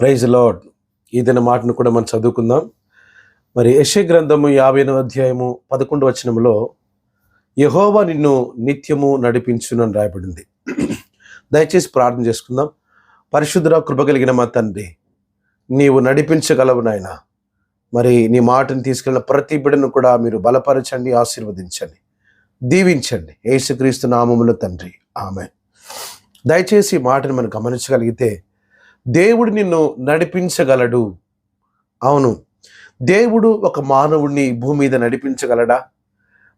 Praise lord ఈదిన మాటను కూడా మనం చదువుకుందాం. మరి యశ గ్రంథము యాభై అధ్యాయము పదకొండు వచనంలో యహోవా నిన్ను నిత్యము నడిపించునని రాయబడింది. దయచేసి ప్రార్థన చేసుకుందాం. పరిశుద్ధ కృప కలిగిన మా తండ్రి నీవు నడిపించగలవు నాయన. మరి నీ మాటను తీసుకెళ్ళిన ప్రతి బిడను కూడా మీరు బలపరచండి ఆశీర్వదించండి దీవించండి. యేసుక్రీస్తు నామములు తండ్రి. ఆమె దయచేసి ఈ మాటను మనం గమనించగలిగితే దేవుడు నిన్ను నడిపించగలడు. అవును. దేవుడు ఒక మానవుడిని భూమి మీద నడిపించగలడా?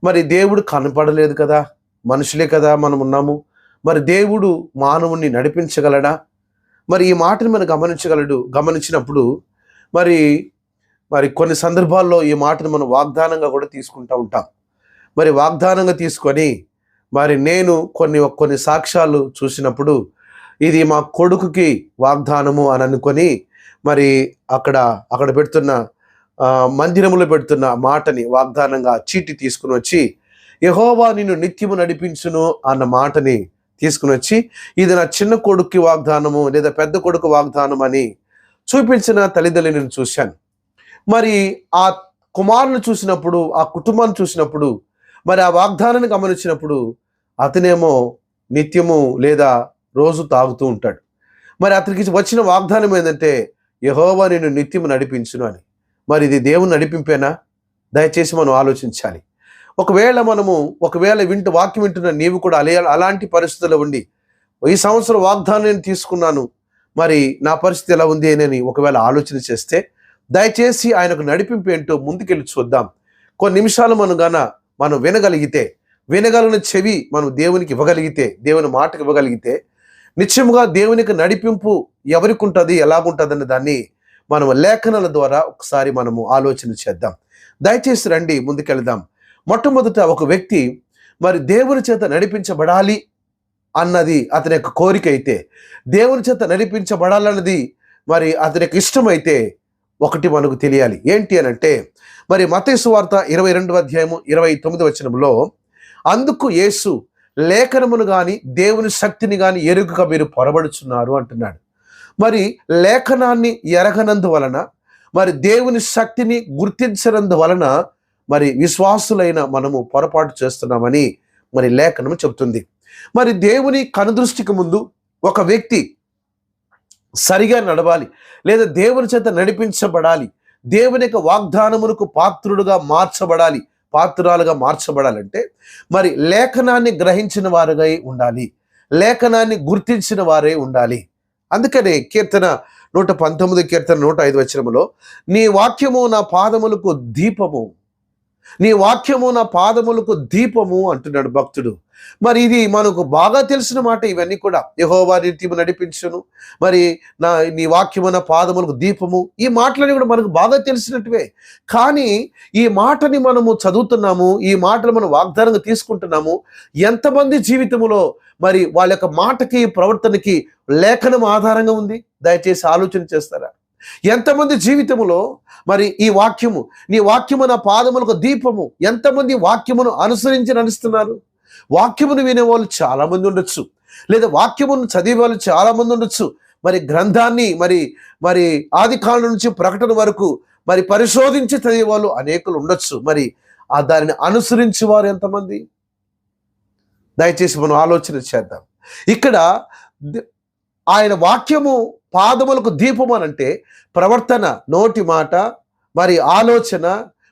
మరి దేవుడు కనపడలేదు కదా? మనుషులే కదా మనం ఉన్నాము. మరి దేవుడు మానవుణ్ణి నడిపించగలడా? మరి ఈ మాటను మనం గమనించగలడు గమనించినప్పుడు మరి మరి కొన్ని సందర్భాల్లో ఈ మాటను మనం వాగ్దానంగా కూడా తీసుకుంటూ ఉంటాం. మరి వాగ్దానంగా తీసుకొని మరి నేను కొన్ని కొన్ని సాక్ష్యాలు చూసినప్పుడు ఇది మా కొడుకుకి వాగ్దానము అని అనుకొని మరి అక్కడ అక్కడ పెడుతున్న మందిరములో పెడుతున్న మాటని వాగ్దానంగా చీటి తీసుకుని వచ్చి యహోవా నిన్ను నిత్యము నడిపించును అన్న మాటని తీసుకుని వచ్చి ఇది నా చిన్న కొడుక్కి వాగ్దానము లేదా పెద్ద కొడుకు వాగ్దానం అని చూపించిన తల్లిదండ్రులు నేను చూశాను. మరి ఆ కుమారుని చూసినప్పుడు ఆ కుటుంబాన్ని చూసినప్పుడు మరి ఆ వాగ్దానాన్ని గమనించినప్పుడు అతనేమో నిత్యము లేదా రోజు తాగుతూ ఉంటాడు. మరి అతనికి వచ్చిన వాగ్దానం ఏంటంటే యహోవా నేను నిత్యం నడిపించును అని. మరి ఇది దేవుని నడిపింపేనా? దయచేసి మనం ఆలోచించాలి. ఒకవేళ మనము ఒకవేళ వింటూ వాక్యం వింటున్న నీవు కూడా అలే అలాంటి పరిస్థితుల్లో ఉండి ఈ సంవత్సరం వాగ్దానం నేను తీసుకున్నాను మరి నా పరిస్థితి ఎలా ఉంది అని ఒకవేళ ఆలోచన చేస్తే దయచేసి ఆయనకు నడిపింపు ఏంటో ముందుకెళ్ళి చూద్దాం. కొన్ని నిమిషాలు మనం గాన మనం వినగలిగితే వినగలిగిన చెవి మనం దేవునికి ఇవ్వగలిగితే దేవుని మాటకు ఇవ్వగలిగితే నిత్యముగా దేవునికి నడిపింపు ఎవరికి ఉంటుంది ఎలాగుంటుంది అనే దాన్ని మనం లేఖనాల ద్వారా ఒకసారి మనము ఆలోచన చేద్దాం. దయచేసి రండి ముందుకెళ్దాం. మొట్టమొదట ఒక వ్యక్తి మరి దేవుని చేత నడిపించబడాలి అన్నది అతని యొక్క కోరిక అయితే దేవుని చేత నడిపించబడాలన్నది మరి అతని యొక్క ఇష్టమైతే ఒకటి మనకు తెలియాలి. ఏంటి అని అంటే మరి మతేసు వార్త ఇరవై రెండవ అధ్యాయము ఇరవై తొమ్మిది వచనంలో అందుకు యేసు లేఖనమును కానీ దేవుని శక్తిని కానీ ఎరుగక మీరు పొరబడుచున్నారు అంటున్నాడు. మరి లేఖనాన్ని ఎరగనందువలన మరి దేవుని శక్తిని గుర్తించనందువలన మరి విశ్వాసులైన మనము పొరపాటు చేస్తున్నామని మరి లేఖనం చెప్తుంది మరి దేవుని కనుదృష్టికి ముందు ఒక వ్యక్తి సరిగా నడవాలి లేదా దేవుని చేత నడిపించబడాలి దేవుని యొక్క వాగ్దానములకు పాత్రుడుగా మార్చబడాలి పాత్రాలుగా మార్చబడాలంటే మరి లేఖనాన్ని గ్రహించిన వారుగా ఉండాలి. లేఖనాన్ని గుర్తించిన వారే ఉండాలి. అందుకనే కీర్తన నూట పంతొమ్మిది కీర్తన నూట ఐదు వచ్చినములో నీ వాక్యము నా పాదములకు దీపము నీ వాక్యము నా పాదములకు దీపము అంటున్నాడు భక్తుడు. మరి ఇది మనకు బాగా తెలిసిన మాట ఇవన్నీ కూడా. యహోవా నిత్యము నడిపించును. మరి నా నీ వాక్యము నా పాదములకు దీపము ఈ మాటలని కూడా మనకు బాగా తెలిసినట్టువే. కానీ ఈ మాటని మనము చదువుతున్నాము ఈ మాటలు మనం వాగ్దానంగా తీసుకుంటున్నాము ఎంతమంది జీవితములో మరి వాళ్ళ యొక్క మాటకి ప్రవర్తనకి లేఖనం ఆధారంగా ఉంది? దయచేసి ఆలోచన చేస్తారా? ఎంతమంది జీవితములో మరి ఈ వాక్యము నీ వాక్యము నా పాదములకు దీపము ఎంతమంది వాక్యమును అనుసరించి నడుస్తున్నారు? వాక్యమును వినేవాళ్ళు చాలామంది ఉండొచ్చు. లేదా వాక్యమును చదివే వాళ్ళు చాలా ఉండొచ్చు. మరి గ్రంథాన్ని మరి మరి ఆది కాలం నుంచి ప్రకటన వరకు మరి పరిశోధించి చదివే వాళ్ళు అనేకులు ఉండొచ్చు. మరి ఆ దానిని అనుసరించి వారు ఎంతమంది? దయచేసి మనం ఆలోచన చేద్దాం. ఇక్కడ ఆయన వాక్యము పాదములకు దీపం అని అంటే ప్రవర్తన నోటి మాట మరి ఆలోచన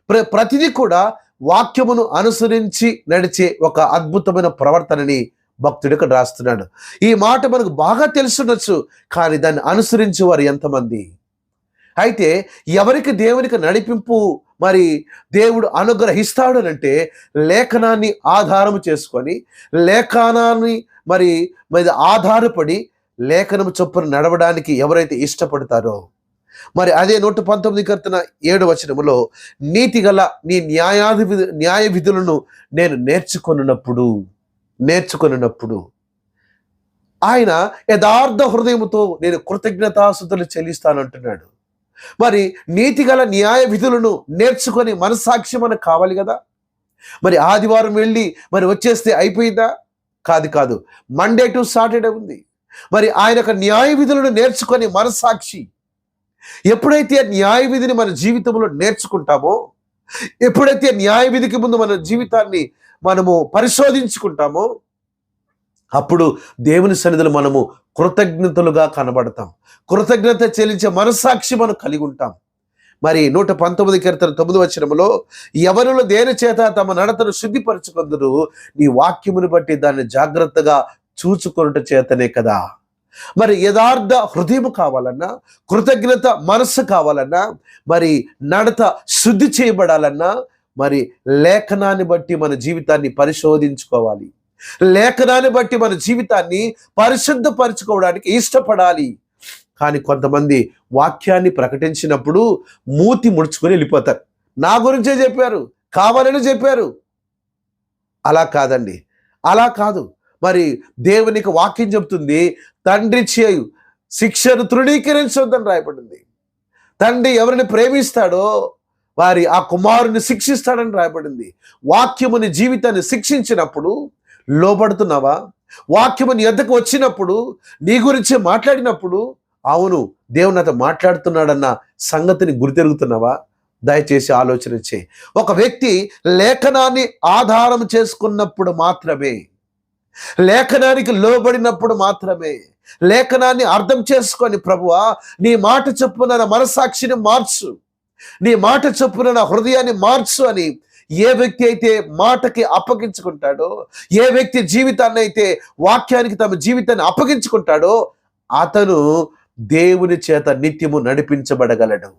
ప్ర ప్రతిదీ కూడా వాక్యమును అనుసరించి నడిచే ఒక అద్భుతమైన ప్రవర్తనని భక్తుడు ఇక్కడ రాస్తున్నాడు. ఈ మాట మనకు బాగా తెలుసుండొచ్చు కానీ దాన్ని అనుసరించి వారు ఎంతమంది? అయితే ఎవరికి దేవునికి నడిపింపు మరి దేవుడు అనుగ్రహిస్తాడు అని అంటే లేఖనాన్ని ఆధారము చేసుకొని లేఖనాన్ని మరి మీద ఆధారపడి లేఖనము చొప్పున నడవడానికి ఎవరైతే ఇష్టపడతారో మరి అదే నూట పంతొమ్మిది కర్తన ఏడు వచనములో నీతి గల నీ న్యాయాధి న్యాయ విధులను నేను నేర్చుకొనున్నప్పుడు నేర్చుకొనున్నప్పుడు ఆయన యథార్థ హృదయముతో నేను కృతజ్ఞతాసుతులు చెల్లిస్తానంటున్నాడు. మరి నీతి గల న్యాయ విధులను నేర్చుకొని మనస్సాక్షి మనకు కావాలి కదా? మరి ఆదివారం వెళ్ళి మరి వచ్చేస్తే అయిపోయిందా? కాదు కాదు మండే టు సాటర్డే ఉంది. మరి ఆయన యొక్క న్యాయ విధులను నేర్చుకొని మనస్సాక్షి. ఎప్పుడైతే న్యాయ విధిని మన జీవితంలో నేర్చుకుంటామో ఎప్పుడైతే న్యాయ విధికి ముందు మన జీవితాన్ని మనము పరిశోధించుకుంటామో అప్పుడు దేవుని సన్నిధిలో మనము కృతజ్ఞతలుగా కనబడతాం. కృతజ్ఞత చెల్లించే మనస్సాక్షి మనం కలిగి ఉంటాం. మరి నూట పంతొమ్మిది కీర్తన తొమ్మిది వచనములో ఎవరిలో దేని చేత తమ నడతను శుద్ధిపరచుకుందరు నీ వాక్యమును బట్టి దాన్ని జాగ్రత్తగా చూచుకొనుట చేతనే కదా. మరి యథార్థ హృదయం కావాలన్నా కృతజ్ఞత మనస్సు కావాలన్నా మరి నడత శుద్ధి చేయబడాలన్నా మరి లేఖనాన్ని బట్టి మన జీవితాన్ని పరిశోధించుకోవాలి. లేఖనాన్ని బట్టి మన జీవితాన్ని పరిశుద్ధపరచుకోవడానికి ఇష్టపడాలి. కానీ కొంతమంది వాక్యాన్ని ప్రకటించినప్పుడు మూతి ముడుచుకొని వెళ్ళిపోతారు. నా గురించే చెప్పారు కావాలని చెప్పారు. అలా కాదండి. అలా కాదు. మరి దేవునికి వాక్యం చెబుతుంది తండ్రి చేయు శిక్షను తృణీకరించొద్దని రాయబడింది. తండ్రి ఎవరిని ప్రేమిస్తాడో వారి ఆ కుమారుని శిక్షిస్తాడని రాయబడింది. వాక్యముని జీవితాన్ని శిక్షించినప్పుడు లోబడుతున్నావా? వాక్యముని ఎద్దకు వచ్చినప్పుడు నీ గురించి మాట్లాడినప్పుడు అవును దేవుని నాతో మాట్లాడుతున్నాడన్న సంగతిని గురితెరుగుతున్నావా? దయచేసి ఆలోచన చేయి. ఒక వ్యక్తి లేఖనాన్ని ఆధారం చేసుకున్నప్పుడు మాత్రమే లేఖనానికి లోబడినప్పుడు మాత్రమే. లేఖనాన్ని అర్థం చేసుకొని ప్రభువా నీ మాట చొప్పున నా మనసాక్షిని మార్చు. నీ మాట చొప్పున నా హృదయాన్ని మార్చు అని ఏ వ్యక్తి అయితే మాటకి అప్పగించుకుంటాడో ఏ వ్యక్తి జీవితాన్ని అయితే వాక్యానికి తమ జీవితాన్ని అప్పగించుకుంటాడో అతను దేవుని చేత నిత్యము నడిపించబడగలడు.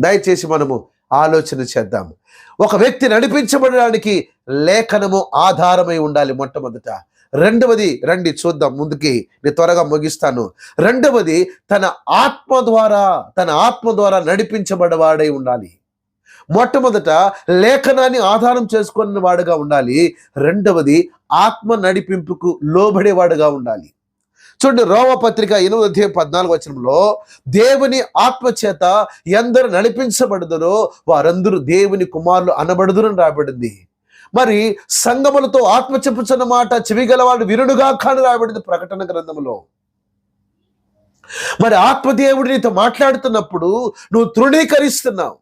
దయచేసి మనము ఆలోచన చేద్దాము. ఒక వ్యక్తి నడిపించబడడానికి లేఖనము ఆధారమై ఉండాలి మొట్టమొదట. రెండవది రండి చూద్దాం ముందుకి. నేను త్వరగా ముగిస్తాను. రెండవది తన ఆత్మ ద్వారా తన ఆత్మ ద్వారా నడిపించబడవాడై ఉండాలి. మొట్టమొదట లేఖనాన్ని ఆధారం చేసుకున్న వాడుగా ఉండాలి. రెండవది ఆత్మ నడిపింపుకు లోబడేవాడుగా ఉండాలి. చూడండి రోమ పత్రిక ఎనిమిది అధ్యాయం పద్నాలుగు వచనంలో దేవుని ఆత్మ చేత ఎందరు నడిపించబడదురో వారందరూ దేవుని కుమారులు అనబడదురని రాబడింది మరి సంగములతో ఆత్మ చెప్పుచున్న మాట చెవిగలవాడు విరుడుగా కాని రాబడింది ప్రకటన గ్రంథంలో మరి ఆత్మదేవుడు నీతో మాట్లాడుతున్నప్పుడు నువ్వు తృణీకరిస్తున్నావు.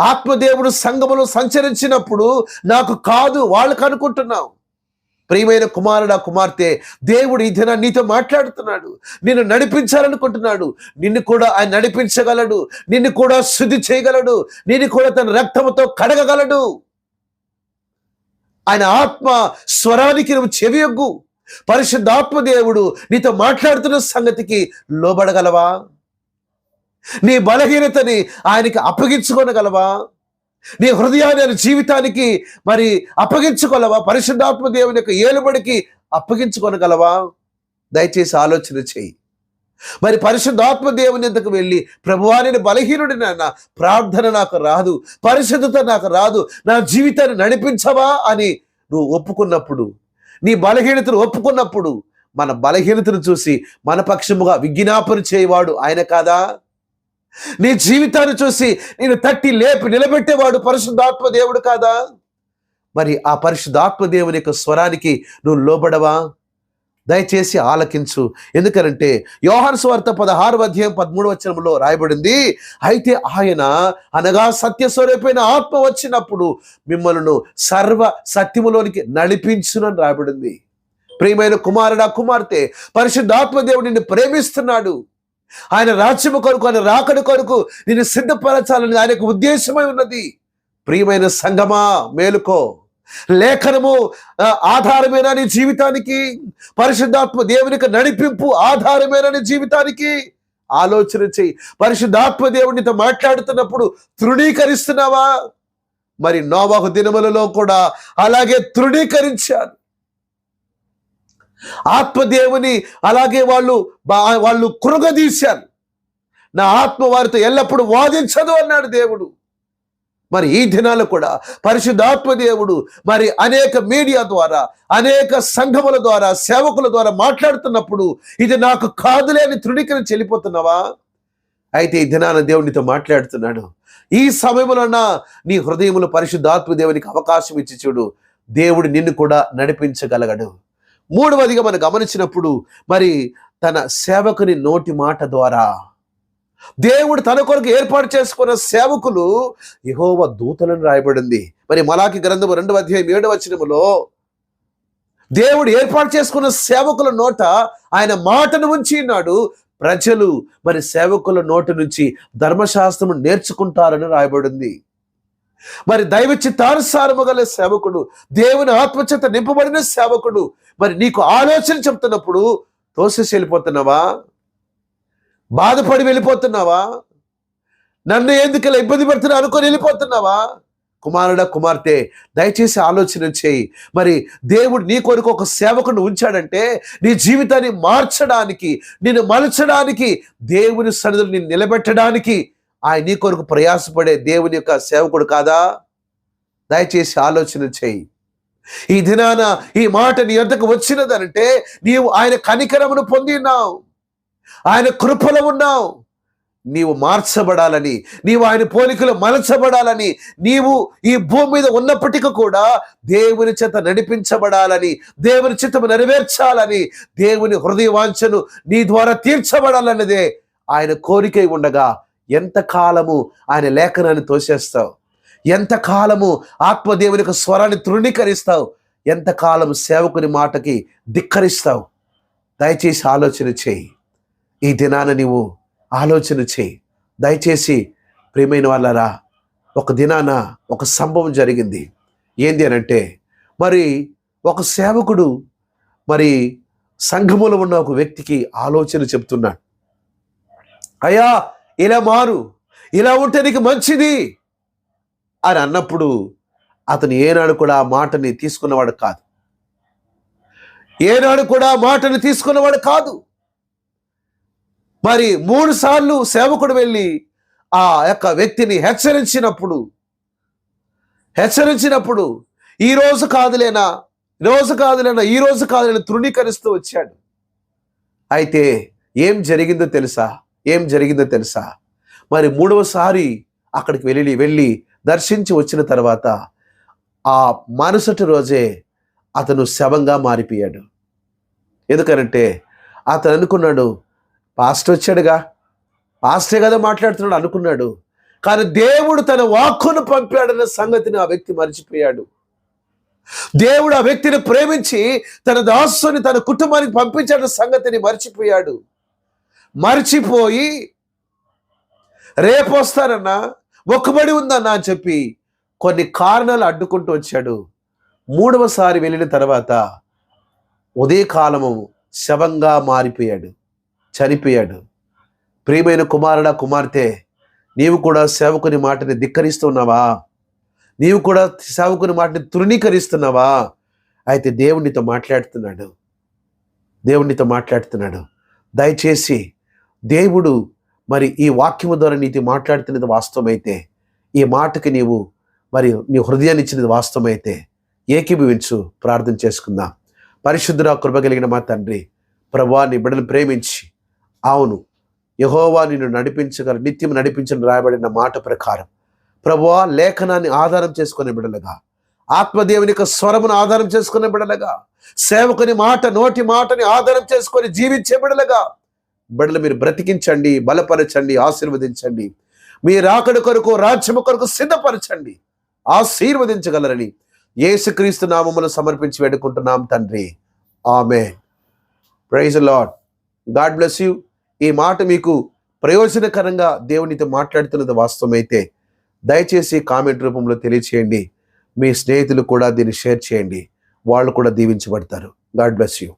ఆత్మదేవుడు సంఘములో సంచరించినప్పుడు నాకు కాదు వాళ్ళకు అనుకుంటున్నావు. ప్రియమైన కుమారుడు ఆ కుమార్తె దేవుడు ఈ దిన నీతో మాట్లాడుతున్నాడు. నిన్ను నడిపించాలనుకుంటున్నాడు. నిన్ను కూడా ఆయన నడిపించగలడు. నిన్ను కూడా శుద్ధి చేయగలడు. నిన్ను కూడా తన రక్తముతో కడగగలడు. ఆయన ఆత్మ స్వరానికి నువ్వు చెవియొగ్గు. పరిశుద్ధాత్మ దేవుడు నీతో మాట్లాడుతున్న సంగతికి లోబడగలవా? నీ బలహీనతని ఆయనకి అప్పగించుకోనగలవా? నీ హృదయాన్ని ఆయన జీవితానికి మరి అప్పగించుకోగలవా పరిశుద్ధాత్మ దేవుని యొక్క ఏలుబడికి అప్పగించుకోనగలవా? దయచేసి ఆలోచన చేయి. మరి పరిశుద్ధాత్మ దేవుని ఎందుకు వెళ్ళి? ప్రభువాని బలహీనుడి నాన్న ప్రార్థన నాకు రాదు పరిశుద్ధత నాకు రాదు నా జీవితాన్ని నడిపించవా అని నువ్వు ఒప్పుకున్నప్పుడు నీ బలహీనతను ఒప్పుకున్నప్పుడు మన బలహీనతను చూసి మన పక్షముగా విజ్ఞాపన చేయవాడు ఆయన కాదా? నీ జీవితాన్ని చూసి నేను తట్టి లేపి నిలబెట్టేవాడు పరిశుద్ధాత్మ దేవుడు కాదా? మరి ఆ పరిశుద్ధాత్మ దేవుని యొక్క స్వరానికి నువ్వు లోబడవా? దయచేసి ఆలకించు. ఎందుకంటే యోహాను స్వార్థ పదహారు అధ్యాయం పదమూడు వచనంలో రాయబడింది అయితే ఆయన అనగా సత్యస్వరూపైన ఆత్మ వచ్చినప్పుడు మిమ్మల్ని సర్వ సత్యములోనికి నడిపించునని రాయబడింది. ప్రియమైన కుమారుడా కుమార్తె పరిశుద్ధాత్మ దేవుడు నిన్ను ప్రేమిస్తున్నాడు. ఆయన రాజ్యము కొరకు ఆయన రాకడు కొరకు నిన్ను సిద్ధపరచాలని ఆయనకు ఉద్దేశమై ఉన్నది. ప్రియమైన సంగమా మేలుకో. లేఖనము ఆధారమైన నీ జీవితానికి? పరిశుద్ధాత్మ దేవునికి నడిపింపు ఆధారమైన నీ జీవితానికి? ఆలోచన చేయి పరిశుద్ధాత్మ దేవునితో మాట్లాడుతున్నప్పుడు తృణీకరిస్తున్నావా? మరి నోవాహు దినములలో కూడా అలాగే తృణీకరించారు. ఆత్మదేవుని అలాగే వాళ్ళు వాళ్ళు కృగదీశారు. నా ఆత్మ వారితో ఎల్లప్పుడూ వాదించదు అన్నాడు దేవుడు. మరి ఈ దినాలు కూడా పరిశుద్ధాత్మ దేవుడు మరి అనేక మీడియా ద్వారా అనేక సంఘముల ద్వారా సేవకుల ద్వారా మాట్లాడుతున్నప్పుడు ఇది నాకు కాదులే అని తృణీకరించి వెళ్ళిపోతున్నావా అయితే ఈ దినాన దేవునితో మాట్లాడుతున్నాడు. ఈ సమయంలోన నీ హృదయములు పరిశుద్ధాత్మ దేవునికి అవకాశం ఇచ్చి చూడు. దేవుడు నిన్ను కూడా నడిపించగలగడు. మూడవదిగా మనం గమనించినప్పుడు మరి తన సేవకుని నోటి మాట ద్వారా దేవుడు తన కొరకు ఏర్పాటు చేసుకున్న సేవకులు యహోవ దూతలను రాయబడింది. మరి మలాకి గ్రంథము రెండవ అధ్యాయం ఏడవ వచనములో దేవుడు ఏర్పాటు చేసుకున్న సేవకుల నోట ఆయన మాటను ఉంచి ఉన్నాడు. ప్రజలు మరి సేవకుల నోటి నుంచి ధర్మశాస్త్రము నేర్చుకుంటారని రాయబడింది. మరి దైవ చిత్తానుసారము గల సేవకుడు దేవుని ఆత్మచేత నింపబడిన సేవకుడు మరి నీకు ఆలోచన చెప్తున్నప్పుడు తోసేసి వెళ్ళిపోతున్నావా? బాధపడి వెళ్ళిపోతున్నావా? నన్ను ఎందుకు ఇబ్బంది పెడుతున్నా అనుకొని వెళ్ళిపోతున్నావా? కుమారుడా కుమార్తె దయచేసి ఆలోచన చేయి. మరి దేవుడు నీ కొరకు ఒక సేవకుని ఉంచాడంటే నీ జీవితాన్ని మార్చడానికి నిన్ను మలచడానికి దేవుని సన్నిధులు నిన్ను నిలబెట్టడానికి ఆయన నీ కొరకు ప్రయాసపడే దేవుని యొక్క సేవకుడు కాదా? దయచేసి ఆలోచన చేయి. ఈ దినాన ఈ మాట నీ యొద్దకు వచ్చినదనంటే నీవు ఆయన కనికరమును పొందినావు ఆయన కృపలో ఉన్నావు. నీవు మార్చబడాలని నీవు ఆయన పోలికలు మలచబడాలని నీవు ఈ భూమి మీద ఉన్నప్పటికీ కూడా దేవుని చేత నడిపించబడాలని దేవుని చిత్తము నెరవేర్చాలని దేవుని హృదయ వాంఛను నీ ద్వారా తీర్చబడాలన్నదే ఆయన కోరికై ఉండగా ఎంత కాలము ఆయన లేఖనాన్ని తోసేస్తావు. ఎంత కాలము ఆత్మదేవుని యొక్క స్వరాన్ని తృణీకరిస్తావు. ఎంతకాలం సేవకుని మాటకి ధిక్కరిస్తావు. దయచేసి ఆలోచన చేయి. ఈ దినాన నీవు ఆలోచన చేయి. దయచేసి ప్రియమైన వాళ్ళరా ఒక దినాన ఒక సంభవం జరిగింది. ఏంది అని అంటే మరి ఒక సేవకుడు మరి సంఘములో ఉన్న ఒక వ్యక్తికి ఆలోచన చెప్తున్నాడు. అయ్యా ఇలా మారు ఇలా ఉంటే నీకు మంచిది అని అన్నప్పుడు అతను ఏనాడు కూడా ఆ మాటని తీసుకున్నవాడు కాదు. ఏనాడు కూడా ఆ మాటని తీసుకున్నవాడు కాదు. మరి మూడు సార్లు సేవకుడు వెళ్ళి ఆ యొక్క వ్యక్తిని హెచ్చరించినప్పుడు హెచ్చరించినప్పుడు ఈ రోజు కాదులేనా రోజు కాదులేనా ఈ రోజు కాదులేనా తృణీకరిస్తూ వచ్చాడు. అయితే ఏం జరిగిందో తెలుసా? ఏం జరిగిందో తెలుసా? మరి మూడవసారి అక్కడికి వెళ్ళి వెళ్ళి దర్శించి వచ్చిన తర్వాత ఆ మరుసటి రోజే అతను శవంగా మారిపోయాడు. ఎందుకనంటే అతను అనుకున్నాడు పాస్ట్ వచ్చాడుగా. పాస్టే కదా మాట్లాడుతున్నాడు అనుకున్నాడు. కానీ దేవుడు తన వాక్కును పంపాడన్న సంగతిని ఆ వ్యక్తి మర్చిపోయాడు. దేవుడు ఆ వ్యక్తిని ప్రేమించి తన దాసుని తన కుటుంబానికి పంపించాడన్న సంగతిని మర్చిపోయాడు. మర్చిపోయి రేపు వస్తానన్నా మొక్కుబడి ఉందన్నా అని చెప్పి కొన్ని కారణాలు అడ్డుకుంటూ వచ్చాడు. మూడవసారి వెళ్ళిన తర్వాత ఉదయకాలము శవంగా మారిపోయాడు. చనిపోయాడు. ప్రియమైన కుమారుడా కుమార్తె నీవు కూడా సేవకుని మాటని ధిక్కరిస్తున్నావా? నీవు కూడా సేవకుని మాటని తృణీకరిస్తున్నావా? అయితే దేవునితో మాట్లాడుతున్నాడు. దేవునితో మాట్లాడుతున్నాడు. దయచేసి దేవుడు మరి ఈ వాక్యము ద్వారా నీతో మాట్లాడుతున్నది వాస్తవమైతే ఈ మాటకి నీవు మరి నీ హృదయాన్ని ఇచ్చినది వాస్తవమైతే ఏకీభవించు ప్రార్థన చేసుకుందాం. పరిశుద్ధురా కృప కలిగిన మా తండ్రి ప్రభా నీ బిడ్డను ప్రేమించి అవును. యహోవా నిన్ను నడిపించగల నిత్యం నడిపించని రాయబడిన మాట ప్రకారం. ప్రభువా లేఖనాన్ని ఆధారం చేసుకునే బిడలుగా ఆత్మదేవుని యొక్క స్వరమును ఆధారం చేసుకునే బిడలుగా సేవకుని మాట నోటి మాటని ఆధారం చేసుకొని జీవించే బిడలుగా బిడలు మీరు బ్రతికించండి బలపరచండి ఆశీర్వదించండి. మీ రాకడు కొరకు రాజ్యము కొరకు సిద్ధపరచండి. ఆశీర్వదించగలరని యేసుక్రీస్తు నామములు సమర్పించి వేడుకుంటున్నాం తండ్రి. ఆమె praise Lord God bless you. ఈ మాట మీకు ప్రయోజనకరంగా దేవునితో మాట్లాడుతున్నది వాస్తవమైతే దయచేసి కామెంట్ రూపంలో తెలియచేయండి. మీ స్నేహితులు కూడా దీన్ని షేర్ చేయండి. వాళ్ళు కూడా దీవించబడతారు. God bless you.